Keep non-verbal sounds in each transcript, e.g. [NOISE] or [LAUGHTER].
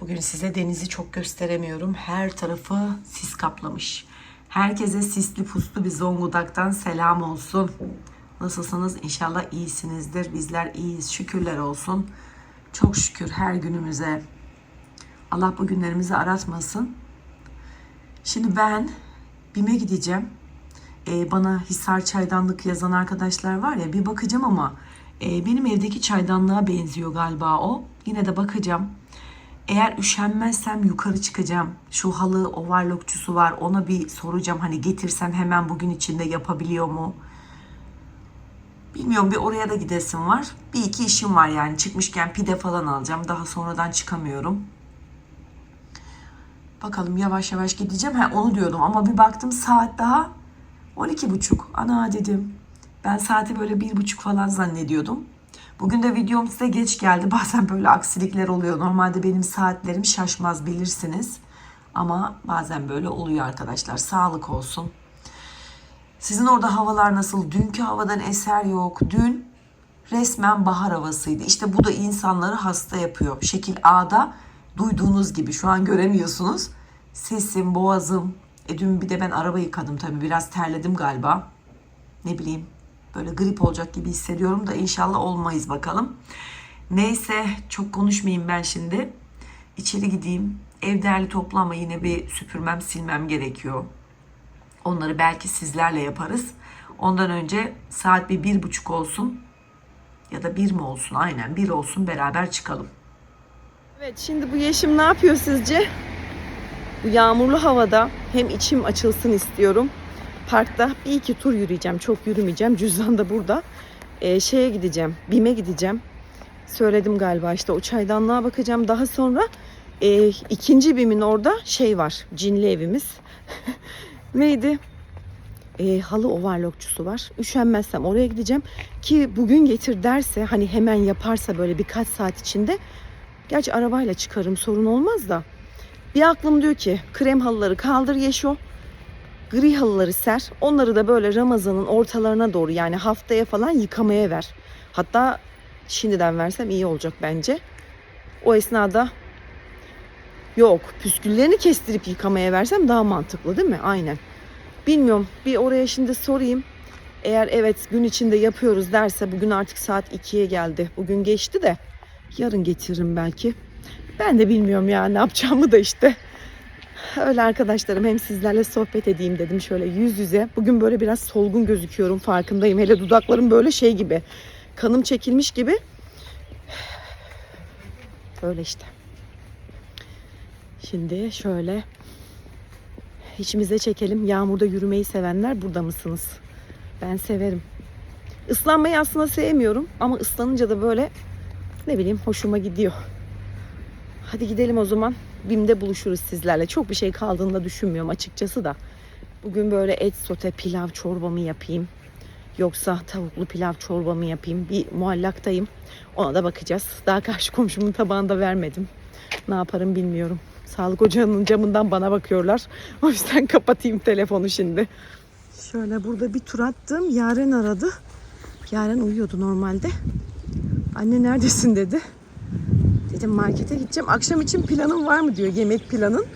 Bugün size denizi çok gösteremiyorum. Her tarafı sis kaplamış. Herkese sisli puslu bir Zonguldak'tan selam olsun. Nasılsınız? İnşallah iyisinizdir. Bizler iyiyiz. Şükürler olsun. Çok şükür her günümüze. Allah bu günlerimizi aratmasın. Şimdi ben BİM'e gideceğim. Ee, bana Hisar çaydanlık yazan arkadaşlar var ya bir bakacağım ama e, benim evdeki çaydanlığa benziyor galiba o. Yine de bakacağım. Eğer üşenmezsem yukarı çıkacağım. Şu halı overlockçusu var ona bir soracağım. Hani getirsem hemen bugün içinde yapabiliyor mu? Bilmiyorum bir oraya da gidesim var. Bir iki işim var yani. Çıkmışken pide falan alacağım. Daha sonradan çıkamıyorum. Bakalım yavaş yavaş gideceğim. Ha onu diyordum ama bir baktım saat daha 12 buçuk. Ana dedim. Ben saati böyle bir buçuk falan zannediyordum. Bugün de videom size geç geldi. [LAUGHS] Bazen böyle aksilikler oluyor. Normalde benim saatlerim şaşmaz bilirsiniz. Ama bazen böyle oluyor arkadaşlar. Sağlık olsun. Sizin orada havalar nasıl? Dünkü havadan eser yok. Dün resmen bahar havasıydı. İşte bu da insanları hasta yapıyor. Şekil A'da duyduğunuz gibi şu an göremiyorsunuz. Sesim, boğazım. E dün bir de ben araba yıkadım tabii. Biraz terledim galiba. Ne bileyim böyle grip olacak gibi hissediyorum da inşallah olmayız bakalım. Neyse çok konuşmayayım ben şimdi. İçeri gideyim. Ev derli toplama yine bir süpürmem silmem gerekiyor. Onları belki sizlerle yaparız. Ondan önce saat bir bir buçuk olsun ya da bir mi olsun aynen bir olsun beraber çıkalım. Evet şimdi bu yeşim ne yapıyor sizce? Bu yağmurlu havada hem içim açılsın istiyorum. Parkta bir iki tur yürüyeceğim. Çok yürümeyeceğim. Cüzdan da burada. Ee, şeye gideceğim. BİM'e gideceğim. Söyledim galiba işte o çaydanlığa bakacağım. Daha sonra e, ikinci BİM'in orada şey var. Cinli evimiz. [LAUGHS] Neydi? E, halı overlockçusu var. Üşenmezsem oraya gideceğim. Ki bugün getir derse hani hemen yaparsa böyle birkaç saat içinde Gerçi arabayla çıkarım sorun olmaz da. Bir aklım diyor ki krem halıları kaldır Yeşo. Gri halıları ser. Onları da böyle Ramazan'ın ortalarına doğru yani haftaya falan yıkamaya ver. Hatta şimdiden versem iyi olacak bence. O esnada yok püsküllerini kestirip yıkamaya versem daha mantıklı değil mi? Aynen. Bilmiyorum bir oraya şimdi sorayım. Eğer evet gün içinde yapıyoruz derse bugün artık saat 2'ye geldi. Bugün geçti de Yarın getiririm belki. Ben de bilmiyorum ya ne yapacağımı da işte. Öyle arkadaşlarım hem sizlerle sohbet edeyim dedim şöyle yüz yüze. Bugün böyle biraz solgun gözüküyorum farkındayım. Hele dudaklarım böyle şey gibi. Kanım çekilmiş gibi. Öyle işte. Şimdi şöyle içimize çekelim. Yağmurda yürümeyi sevenler burada mısınız? Ben severim. Islanmayı aslında sevmiyorum ama ıslanınca da böyle ne bileyim hoşuma gidiyor. Hadi gidelim o zaman. BİM'de buluşuruz sizlerle. Çok bir şey kaldığını da düşünmüyorum açıkçası da. Bugün böyle et sote pilav çorbamı yapayım. Yoksa tavuklu pilav çorbamı yapayım. Bir muallaktayım. Ona da bakacağız. Daha karşı komşumun tabağını da vermedim. Ne yaparım bilmiyorum. Sağlık ocağının camından bana bakıyorlar. O yüzden [LAUGHS] kapatayım telefonu şimdi. Şöyle burada bir tur attım. Yaren aradı. Yaren uyuyordu normalde. Anne neredesin dedi. Dedim markete gideceğim. Akşam için planın var mı diyor yemek planın.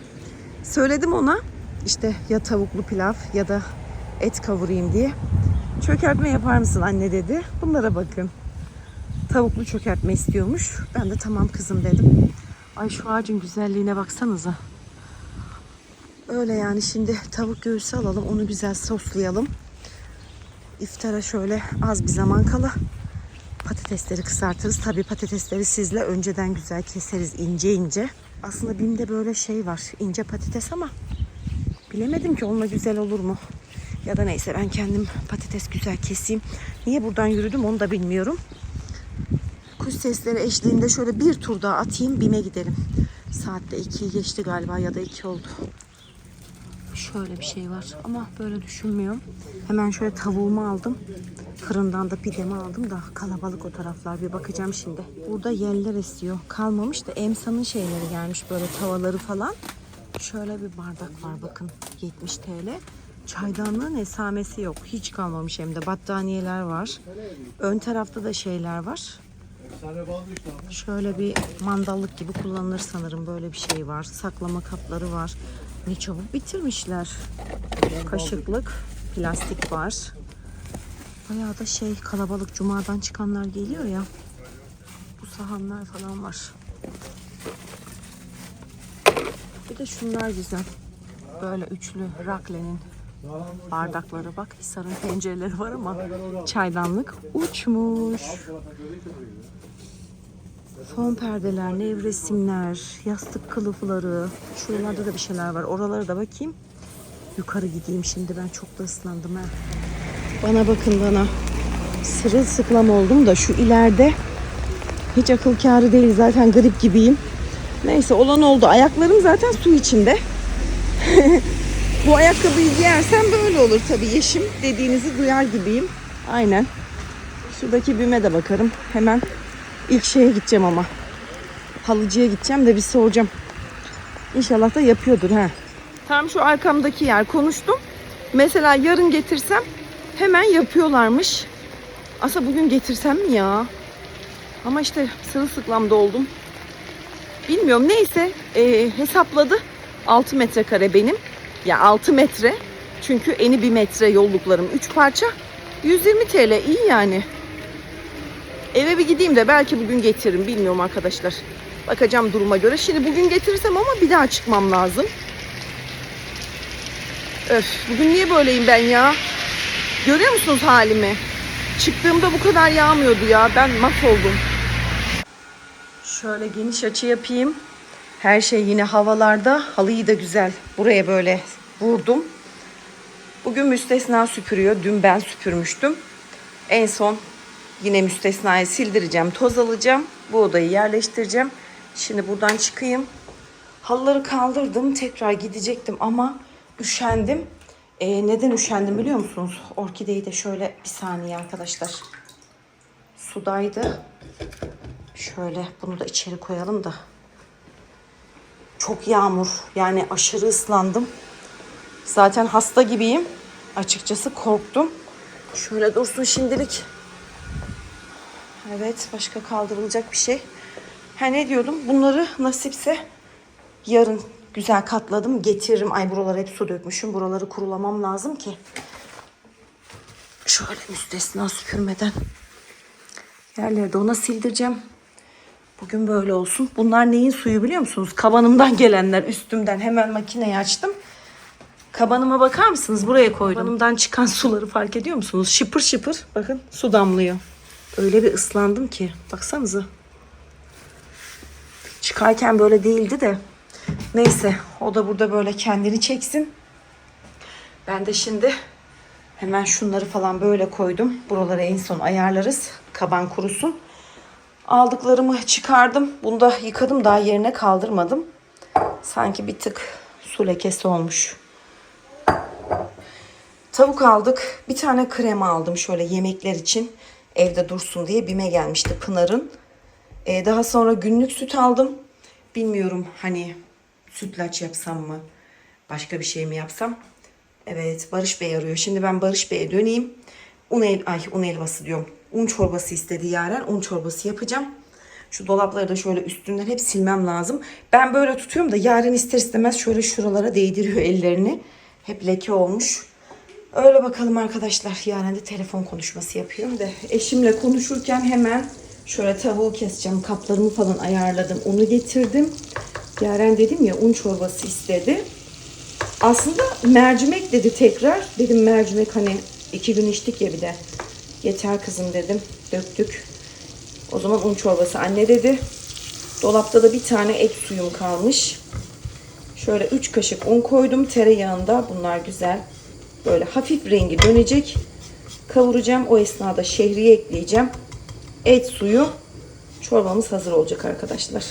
Söyledim ona işte ya tavuklu pilav ya da et kavurayım diye. Çökertme yapar mısın anne dedi. Bunlara bakın. Tavuklu çökertme istiyormuş. Ben de tamam kızım dedim. Ay şu ağacın güzelliğine baksanıza. Öyle yani şimdi tavuk göğsü alalım. Onu güzel soslayalım. İftara şöyle az bir zaman kala patatesleri kızartırız. Tabii patatesleri sizle önceden güzel keseriz ince ince. Aslında BİM'de böyle şey var. ince patates ama bilemedim ki onunla güzel olur mu? Ya da neyse ben kendim patates güzel keseyim. Niye buradan yürüdüm onu da bilmiyorum. Kuş sesleri eşliğinde şöyle bir tur daha atayım BİM'e gidelim. Saatte 2'yi geçti galiba ya da 2 oldu. Şöyle bir şey var ama böyle düşünmüyorum. Hemen şöyle tavuğumu aldım. Fırından da pidemi aldım da kalabalık o taraflar bir bakacağım şimdi. Burada yeller esiyor. Kalmamış da emsanın şeyleri gelmiş böyle tavaları falan. Şöyle bir bardak var bakın 70 TL. Çaydanlığın esamesi yok. Hiç kalmamış hem de battaniyeler var. Ön tarafta da şeyler var. Şöyle bir mandallık gibi kullanılır sanırım. Böyle bir şey var. Saklama kapları var. Ne çabuk bitirmişler. Kaşıklık, plastik var. Bayağı da şey kalabalık. Cuma'dan çıkanlar geliyor ya. Bu sahanlar falan var. Bir de şunlar güzel. Böyle üçlü Rakle'nin bardakları bak. Hisar'ın pencereleri var ama çaydanlık uçmuş. Fon perdeler, nevresimler, yastık kılıfları. Şuralarda da bir şeyler var. Oralara da bakayım. Yukarı gideyim şimdi ben çok da ıslandım ha. Bana bakın bana. Sırılsıklam oldum da şu ileride hiç akıl kârı değil zaten grip gibiyim. Neyse olan oldu. Ayaklarım zaten su içinde. [LAUGHS] Bu ayakkabıyı giyersem böyle olur tabii. Yeşim dediğinizi duyar gibiyim. Aynen. Şuradaki büme de bakarım. Hemen ilk şeye gideceğim ama. Halıcıya gideceğim de bir soracağım. İnşallah da yapıyordur ha. Tam şu arkamdaki yer konuştum. Mesela yarın getirsem hemen yapıyorlarmış. Aslında bugün getirsem mi ya? Ama işte sırılsıklamda oldum. Bilmiyorum neyse e, hesapladı. 6 metrekare benim. Ya 6 metre. Çünkü eni 1 metre yolluklarım 3 parça. 120 TL iyi yani. Eve bir gideyim de belki bugün getiririm bilmiyorum arkadaşlar. Bakacağım duruma göre. Şimdi bugün getirirsem ama bir daha çıkmam lazım. Öf bugün niye böyleyim ben ya? Görüyor musunuz halimi? Çıktığımda bu kadar yağmıyordu ya. Ben mahvoldum. Şöyle geniş açı yapayım. Her şey yine havalarda. Halıyı da güzel. Buraya böyle vurdum. Bugün müstesna süpürüyor. Dün ben süpürmüştüm. En son yine müstesnayı sildireceğim. Toz alacağım. Bu odayı yerleştireceğim. Şimdi buradan çıkayım. Halıları kaldırdım. Tekrar gidecektim ama üşendim. Ee, neden üşendim biliyor musunuz? Orkideyi de şöyle bir saniye arkadaşlar. Sudaydı. Şöyle bunu da içeri koyalım da. Çok yağmur. Yani aşırı ıslandım. Zaten hasta gibiyim. Açıkçası korktum. Şöyle dursun şimdilik. Evet başka kaldırılacak bir şey. Ha ne diyordum? Bunları nasipse yarın güzel katladım getiririm. Ay buralara hep su dökmüşüm. Buraları kurulamam lazım ki. Şöyle müstesna süpürmeden yerleri de ona sildireceğim. Bugün böyle olsun. Bunlar neyin suyu biliyor musunuz? Kabanımdan gelenler üstümden. Hemen makineyi açtım. Kabanıma bakar mısınız? Buraya koydum. Kabanımdan çıkan suları fark ediyor musunuz? Şıpır şıpır. Bakın su damlıyor. Öyle bir ıslandım ki. Baksanıza. Çıkarken böyle değildi de. Neyse o da burada böyle kendini çeksin. Ben de şimdi hemen şunları falan böyle koydum. Buraları en son ayarlarız. Kaban kurusun. Aldıklarımı çıkardım. Bunu da yıkadım daha yerine kaldırmadım. Sanki bir tık su lekesi olmuş. Tavuk aldık. Bir tane krema aldım şöyle yemekler için. Evde dursun diye bime gelmişti Pınar'ın. Ee, daha sonra günlük süt aldım. Bilmiyorum hani sütlaç yapsam mı? Başka bir şey mi yapsam? Evet Barış Bey arıyor. Şimdi ben Barış Bey'e döneyim. Un, el, ay, un helvası diyorum. Un çorbası istedi Yaren. Un çorbası yapacağım. Şu dolapları da şöyle üstünden hep silmem lazım. Ben böyle tutuyorum da Yaren ister istemez şöyle şuralara değdiriyor [LAUGHS] ellerini. Hep leke olmuş. Öyle bakalım arkadaşlar. Yaren de telefon konuşması yapıyorum da. Eşimle konuşurken hemen şöyle tavuğu keseceğim. Kaplarımı falan ayarladım. Onu getirdim. Yaren dedim ya un çorbası istedi. Aslında mercimek dedi tekrar. Dedim mercimek hani iki gün içtik ya bir de. Yeter kızım dedim. Döktük. O zaman un çorbası anne dedi. Dolapta da bir tane et suyum kalmış. Şöyle 3 kaşık un koydum tereyağında. Bunlar güzel. Böyle hafif rengi dönecek. Kavuracağım. O esnada şehriye ekleyeceğim. Et suyu. Çorbamız hazır olacak arkadaşlar.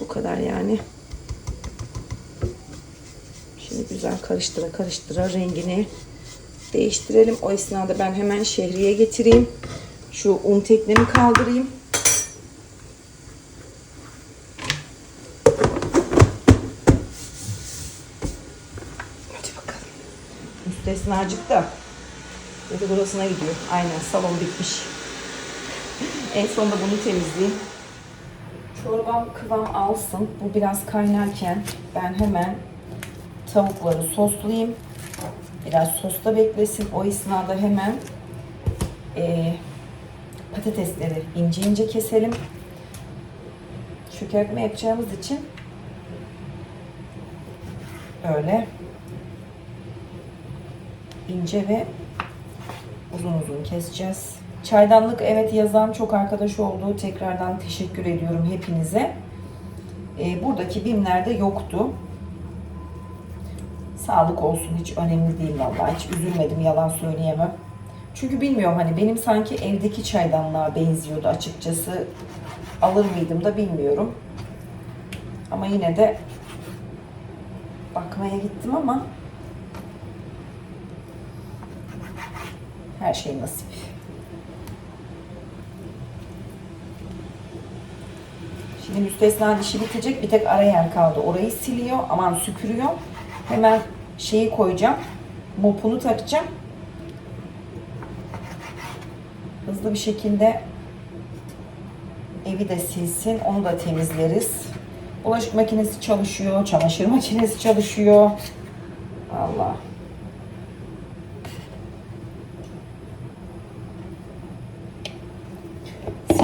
Bu kadar yani. Şimdi güzel karıştıra karıştıra rengini değiştirelim. O esnada ben hemen şehriye getireyim. Şu un teknemi kaldırayım. Hadi bakalım. Müstesnacık da dedi burasına gidiyor. Aynen salon bitmiş. [LAUGHS] En sonunda bunu temizleyeyim. Çorbam kıvam alsın. Bu biraz kaynarken ben hemen tavukları soslayayım. Biraz sosta beklesin. O esnada hemen eee, patatesleri ince ince keselim. Çökertme yapacağımız için böyle ince ve uzun uzun keseceğiz. Çaydanlık evet yazan çok arkadaş oldu. Tekrardan teşekkür ediyorum hepinize. Ee, buradaki bimlerde yoktu. Sağlık olsun hiç önemli değil vallahi. Hiç üzülmedim yalan söyleyemem. Çünkü bilmiyorum hani benim sanki evdeki çaydanlığa benziyordu açıkçası. Alır mıydım da bilmiyorum. Ama yine de bakmaya gittim ama her şey nasip. Şimdi müstesna dişi bitecek. Bir tek ara yer kaldı. Orayı siliyor. Aman süpürüyor. Hemen şeyi koyacağım. Mopunu takacağım. Hızlı bir şekilde evi de silsin. Onu da temizleriz. Bulaşık makinesi çalışıyor. Çamaşır makinesi çalışıyor. Allah.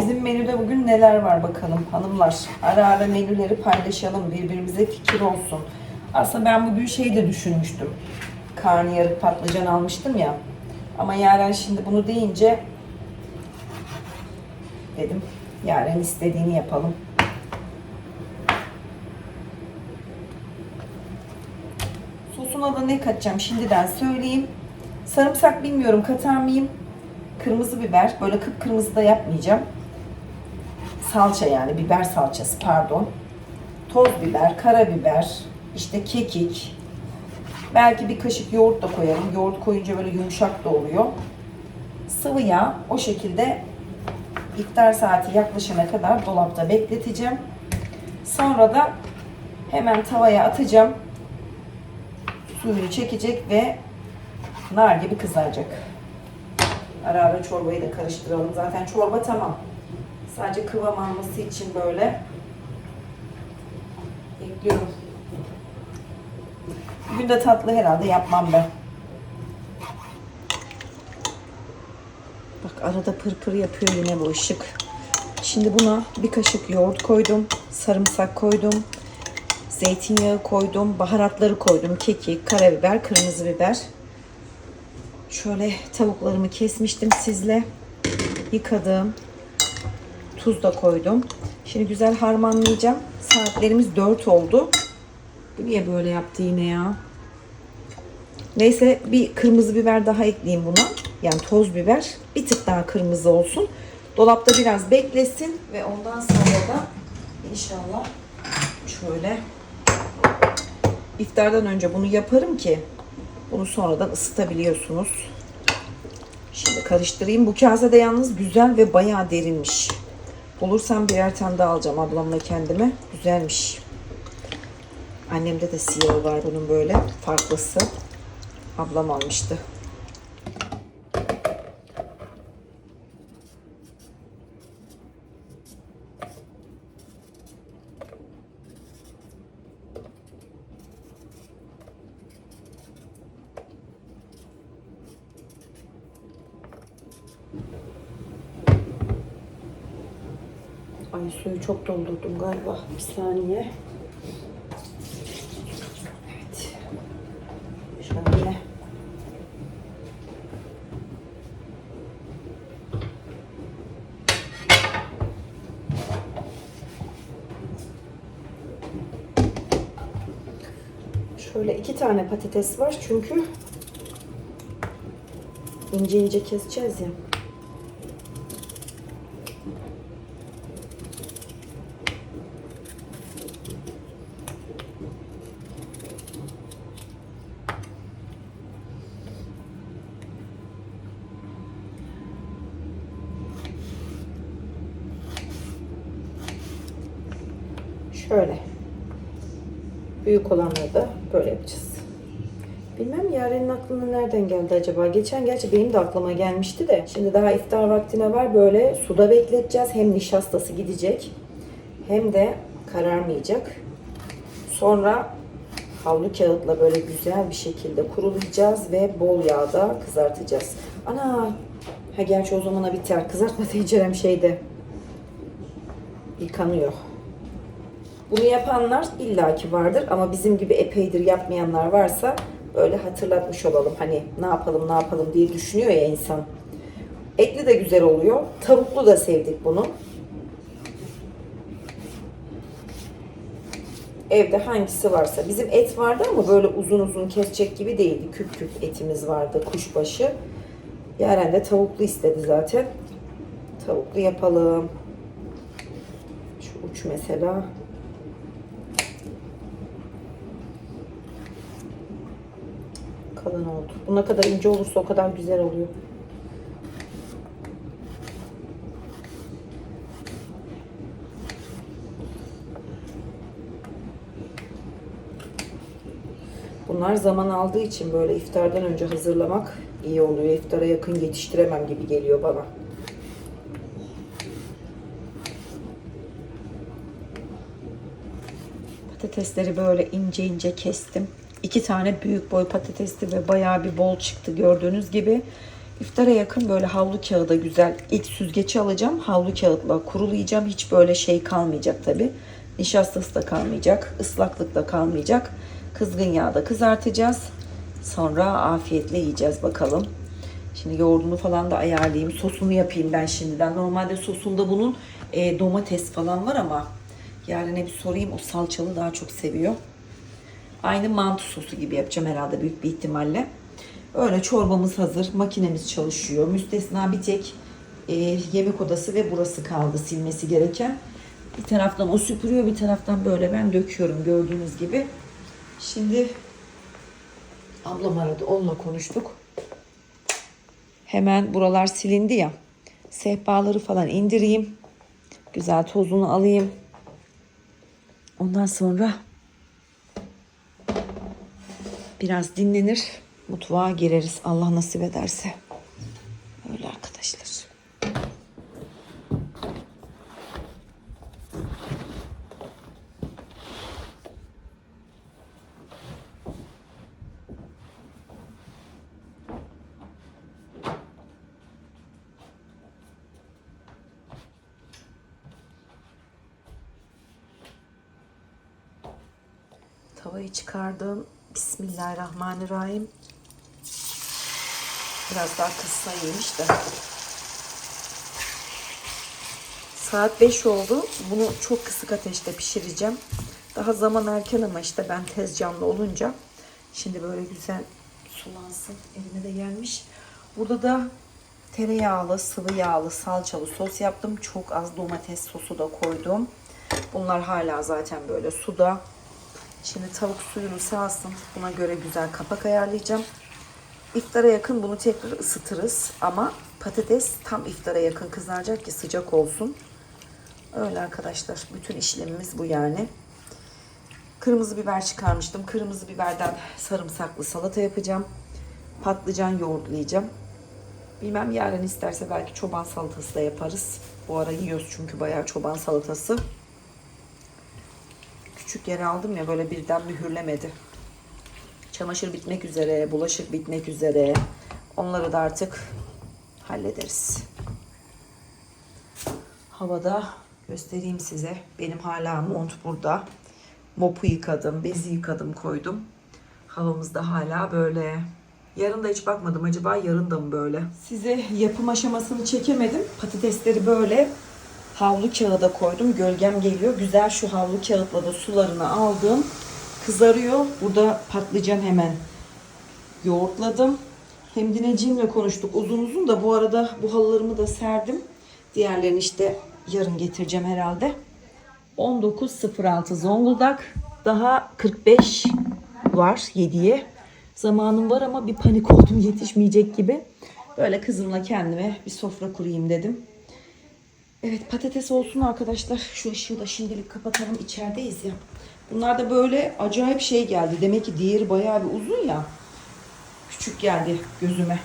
Sizin menüde bugün neler var bakalım hanımlar. Ara ara menüleri paylaşalım. Birbirimize fikir olsun. Aslında ben bugün şey de düşünmüştüm. Karnıyarık patlıcan almıştım ya. Ama Yaren şimdi bunu deyince dedim Yaren istediğini yapalım. Sosuna da ne katacağım şimdiden söyleyeyim. Sarımsak bilmiyorum katar mıyım? Kırmızı biber. Böyle kıpkırmızı da yapmayacağım. Salça yani biber salçası pardon. Toz biber, karabiber, işte kekik. Belki bir kaşık yoğurt da koyarım. Yoğurt koyunca böyle yumuşak da oluyor. Sıvı yağ o şekilde iftar saati yaklaşana kadar dolapta bekleteceğim. Sonra da hemen tavaya atacağım. Suyunu çekecek ve nar gibi kızaracak. Ara ara çorbayı da karıştıralım. Zaten çorba tamam. Sadece kıvam alması için böyle ekliyorum. Bugün de tatlı herhalde yapmam ben. Bak arada pırpır yapıyor yine bu ışık. Şimdi buna bir kaşık yoğurt koydum. Sarımsak koydum. Zeytinyağı koydum. Baharatları koydum. Kekik, karabiber, kırmızı biber. Şöyle tavuklarımı kesmiştim sizle. Yıkadım. Tuz da koydum. Şimdi güzel harmanlayacağım. Saatlerimiz 4 oldu. Bu niye böyle yaptı yine ya? Neyse bir kırmızı biber daha ekleyeyim buna. Yani toz biber. Bir tık daha kırmızı olsun. Dolapta biraz beklesin ve ondan sonra da inşallah şöyle iftardan önce bunu yaparım ki bunu sonradan ısıtabiliyorsunuz. Şimdi karıştırayım. Bu kase de yalnız güzel ve bayağı derinmiş. Bulursam birer tane daha alacağım ablamla kendime. Güzelmiş. Annemde de siyahı var bunun böyle farklısı. Ablam almıştı. Ay suyu çok doldurdum galiba. Bir saniye. Evet. Şöyle. Şöyle iki tane patates var çünkü ince ince keseceğiz ya. Şöyle. Büyük olanları da böyle yapacağız. Bilmem Yaren'in aklına nereden geldi acaba? Geçen gerçi benim de aklıma gelmişti de. Şimdi daha iftar vaktine var böyle suda bekleteceğiz. Hem nişastası gidecek hem de kararmayacak. Sonra havlu kağıtla böyle güzel bir şekilde kurulayacağız ve bol yağda kızartacağız. Ana! Ha gerçi o zamana biter. Kızartma [LAUGHS] tencerem şeyde yıkanıyor. Bunu yapanlar illaki vardır ama bizim gibi epeydir yapmayanlar varsa böyle hatırlatmış olalım. Hani ne yapalım ne yapalım diye düşünüyor ya insan. Etli de güzel oluyor. Tavuklu da sevdik bunu. Evde hangisi varsa. Bizim et vardı ama böyle uzun uzun kesecek gibi değildi. Küp küp etimiz vardı kuşbaşı. Yaren de tavuklu istedi zaten. Tavuklu yapalım. Şu uç mesela. Kalın oldu. Bu ne kadar ince olursa o kadar güzel oluyor. Bunlar zaman aldığı için böyle iftardan önce hazırlamak iyi oluyor. İftara yakın yetiştiremem gibi geliyor bana. Patatesleri böyle ince ince kestim. İki tane büyük boy patatesti ve bayağı bir bol çıktı gördüğünüz gibi. İftara yakın böyle havlu kağıda güzel. İlk süzgeci alacağım. Havlu kağıtla kurulayacağım. Hiç böyle şey kalmayacak tabi. Nişastası da kalmayacak. ıslaklık da kalmayacak. Kızgın yağda kızartacağız. Sonra afiyetle yiyeceğiz bakalım. Şimdi yoğurdunu falan da ayarlayayım. Sosunu yapayım ben şimdiden. Normalde sosunda bunun e, domates falan var ama yarına bir sorayım. O salçalı daha çok seviyor. Aynı mantı sosu gibi yapacağım herhalde büyük bir ihtimalle. Öyle çorbamız hazır. Makinemiz çalışıyor. Müstesna bir tek e, yemek odası ve burası kaldı silmesi gereken. Bir taraftan o süpürüyor bir taraftan böyle ben döküyorum gördüğünüz gibi. Şimdi ablam aradı onunla konuştuk. Hemen buralar silindi ya. Sehpaları falan indireyim. Güzel tozunu alayım. Ondan sonra biraz dinlenir. Mutfağa gireriz Allah nasip ederse. Öyle arkadaşlar. Tavayı çıkardım. Bismillahirrahmanirrahim. Biraz daha kıssaymış da. Saat 5 oldu. Bunu çok kısık ateşte pişireceğim. Daha zaman erken ama işte ben tez canlı olunca şimdi böyle güzel sulansın. Elime de gelmiş. Burada da tereyağlı, sıvı yağlı, salçalı sos yaptım. Çok az domates sosu da koydum. Bunlar hala zaten böyle suda. Şimdi tavuk suyunu sağsın. Buna göre güzel kapak ayarlayacağım. İftara yakın bunu tekrar ısıtırız. Ama patates tam iftara yakın kızaracak ki sıcak olsun. Öyle arkadaşlar. Bütün işlemimiz bu yani. Kırmızı biber çıkarmıştım. Kırmızı biberden sarımsaklı salata yapacağım. Patlıcan yoğurtlayacağım. Bilmem yarın isterse belki çoban salatası da yaparız. Bu ara yiyoruz çünkü bayağı çoban salatası. Küçük yere aldım ya böyle birden mühürlemedi. Çamaşır bitmek üzere, bulaşık bitmek üzere. Onları da artık hallederiz. Havada göstereyim size. Benim hala mont burada. Mopu yıkadım, bezi yıkadım, koydum. Havamız da hala böyle. Yarın da hiç bakmadım. Acaba yarın da mı böyle? Size yapım aşamasını çekemedim. Patatesleri böyle havlu kağıda koydum. Gölgem geliyor. Güzel şu havlu kağıtla da sularını aldım. Kızarıyor. Burada patlıcan hemen yoğurtladım. Hem dineciğimle konuştuk uzun uzun da bu arada bu halılarımı da serdim. Diğerlerini işte yarın getireceğim herhalde. 19.06 Zonguldak. Daha 45 var 7'ye. Zamanım var ama bir panik oldum yetişmeyecek gibi. Böyle kızımla kendime bir sofra kurayım dedim. Evet patates olsun arkadaşlar. Şu ışığı da şimdilik kapatalım. İçerideyiz ya. Bunlar da böyle acayip şey geldi. Demek ki diğeri bayağı bir uzun ya. küçük geldi gözüme.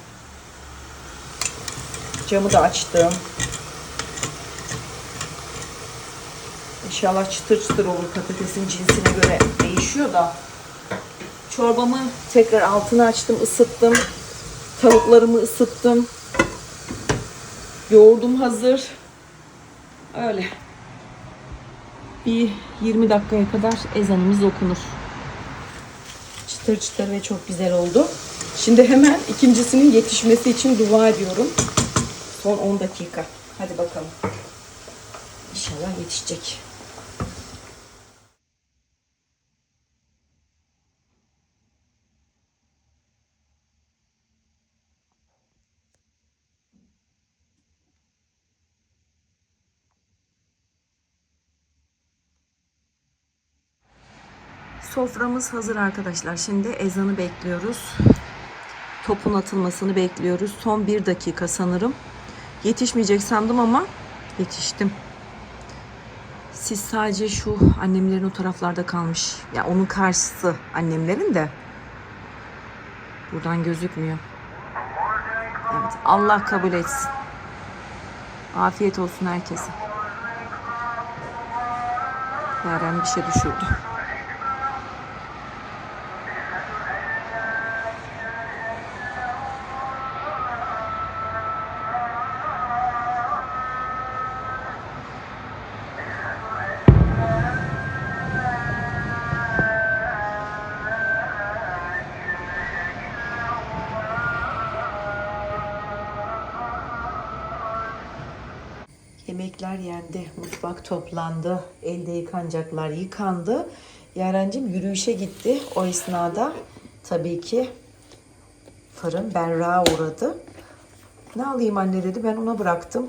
Camı da açtım. İnşallah çıtır çıtır olur patatesin cinsine göre değişiyor da. Çorbamı tekrar altını açtım, ısıttım. Tavuklarımı ısıttım. Yoğurdum hazır. Öyle. Bir 20 dakikaya kadar ezanımız okunur. Çıtır çıtır ve çok güzel oldu. Şimdi hemen ikincisinin yetişmesi için dua ediyorum. Son 10 dakika. Hadi bakalım. İnşallah yetişecek. Soframız hazır arkadaşlar. Şimdi ezanı bekliyoruz. Topun atılmasını bekliyoruz. Son bir dakika sanırım. Yetişmeyecek sandım ama yetiştim. Siz sadece şu annemlerin o taraflarda kalmış. Ya onun karşısı annemlerin de. Buradan gözükmüyor. Evet Allah kabul etsin. Afiyet olsun herkese. Yaren bir şey düşürdü. Toplandı, elde yıkanacaklar yıkandı. Yarencim yürüyüşe gitti. O esnada tabii ki fırın berra uğradı. Ne alayım anne dedi, ben ona bıraktım.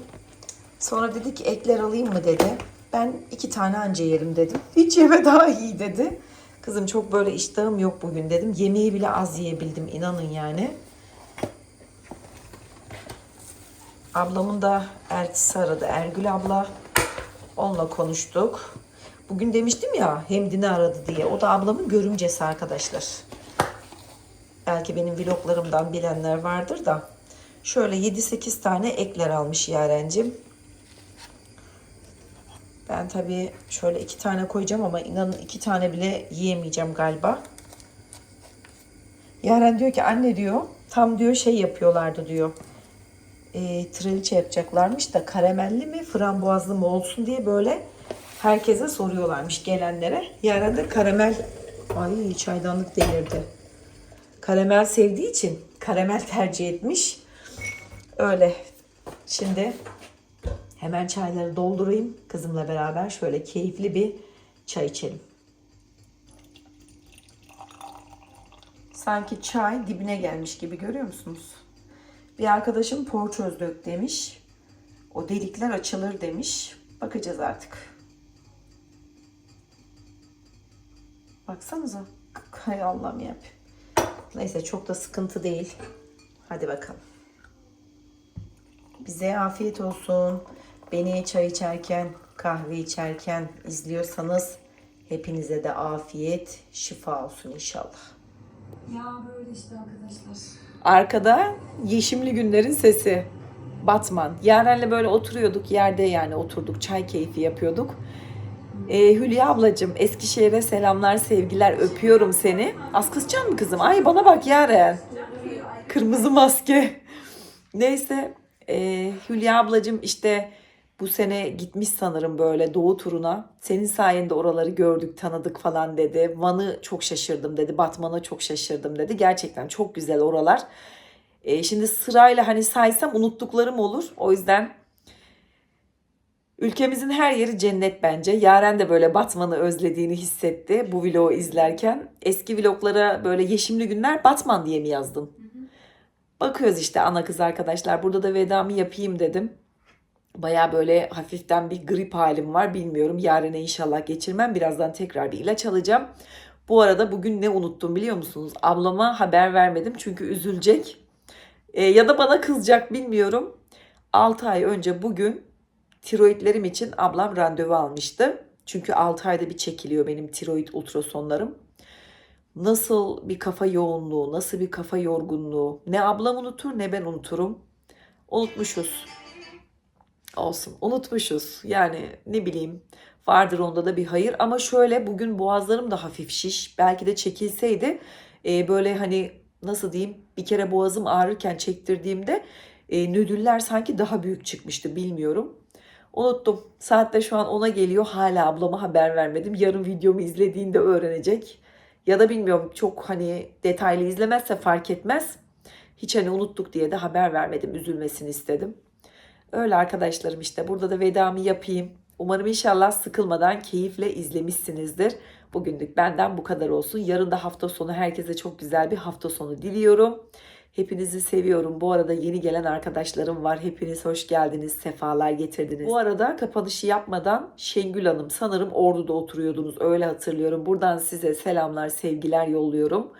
Sonra dedi ki ekler alayım mı dedi. Ben iki tane anca yerim dedim. [LAUGHS] Hiç yeme daha iyi dedi. Kızım çok böyle iştahım yok bugün dedim. Yemeği bile az yiyebildim inanın yani. Ablamın da eltisi aradı. Ergül abla. Onunla konuştuk. Bugün demiştim ya Hemdin'i aradı diye. O da ablamın görümcesi arkadaşlar. Belki benim vloglarımdan bilenler vardır da. Şöyle 7-8 tane ekler almış Yarencim. Ben tabii şöyle iki tane koyacağım ama inanın iki tane bile yiyemeyeceğim galiba. Yaren diyor ki anne diyor tam diyor şey yapıyorlardı diyor e, triliçe yapacaklarmış da karamelli mi frambuazlı mı olsun diye böyle herkese soruyorlarmış gelenlere. Yaren karamel ay çaydanlık delirdi. Karamel sevdiği için karamel tercih etmiş. Öyle. Şimdi hemen çayları doldurayım kızımla beraber şöyle keyifli bir çay içelim. Sanki çay dibine gelmiş gibi görüyor musunuz? Bir arkadaşım porçöz dök demiş. O delikler açılır demiş. Bakacağız artık. Baksanıza. Hay Allah'ım yap. Neyse çok da sıkıntı değil. Hadi bakalım. Bize afiyet olsun. Beni çay içerken, kahve içerken izliyorsanız hepinize de afiyet, şifa olsun inşallah. Ya böyle işte arkadaşlar. Arkada Yeşimli Günler'in sesi. Batman. Yaren'le böyle oturuyorduk. Yerde yani oturduk. Çay keyfi yapıyorduk. Ee, Hülya ablacığım Eskişehir'e selamlar sevgiler öpüyorum seni. Az kısacaksın mı kızım? Ay bana bak Yaren. Kırmızı maske. [LAUGHS] Neyse e, Hülya ablacığım işte bu sene gitmiş sanırım böyle doğu turuna. Senin sayende oraları gördük, tanıdık falan dedi. Van'ı çok şaşırdım dedi. Batman'a çok şaşırdım dedi. Gerçekten çok güzel oralar. E, şimdi sırayla hani saysam unuttuklarım olur. O yüzden ülkemizin her yeri cennet bence. Yaren de böyle Batman'ı özlediğini hissetti bu vlogu izlerken. Eski vloglara böyle yeşimli günler Batman diye mi yazdın? Bakıyoruz işte ana kız arkadaşlar. Burada da vedamı yapayım dedim. Baya böyle hafiften bir grip halim var. Bilmiyorum yarına inşallah geçirmem. Birazdan tekrar bir ilaç alacağım. Bu arada bugün ne unuttum biliyor musunuz? Ablama haber vermedim çünkü üzülecek. E, ya da bana kızacak bilmiyorum. 6 ay önce bugün tiroidlerim için ablam randevu almıştı. Çünkü 6 ayda bir çekiliyor benim tiroid ultrasonlarım. nasıl bir kafa yoğunluğu, nasıl bir kafa yorgunluğu. Ne ablam unutur ne ben unuturum. Unutmuşuz. Olsun unutmuşuz. Yani ne bileyim vardır onda da bir hayır. Ama şöyle bugün boğazlarım da hafif şiş. Belki de çekilseydi e, böyle hani nasıl diyeyim bir kere boğazım ağrırken çektirdiğimde e, nödüller sanki daha büyük çıkmıştı bilmiyorum. Unuttum. Saat de şu an ona geliyor. Hala ablama haber vermedim. Yarın videomu izlediğinde öğrenecek. Ya da bilmiyorum çok hani detaylı izlemezse fark etmez. Hiç hani unuttuk diye de haber vermedim. Üzülmesini istedim. Öyle arkadaşlarım işte burada da vedamı yapayım. Umarım inşallah sıkılmadan keyifle izlemişsinizdir. Bugünlük benden bu kadar olsun. Yarın da hafta sonu herkese çok güzel bir hafta sonu diliyorum. Hepinizi seviyorum. Bu arada yeni gelen arkadaşlarım var. Hepiniz hoş geldiniz, sefalar getirdiniz. Bu arada kapanışı yapmadan Şengül Hanım sanırım Ordu'da oturuyordunuz. Öyle hatırlıyorum. Buradan size selamlar, sevgiler yolluyorum.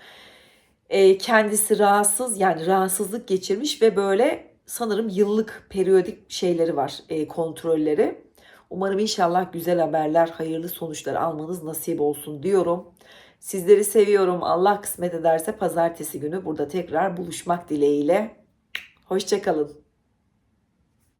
Ee, kendisi rahatsız yani rahatsızlık geçirmiş ve böyle sanırım yıllık periyodik şeyleri var, e, kontrolleri. Umarım inşallah güzel haberler, hayırlı sonuçlar almanız nasip olsun diyorum. Sizleri seviyorum. Allah kısmet ederse pazartesi günü burada tekrar buluşmak dileğiyle. Hoşçakalın.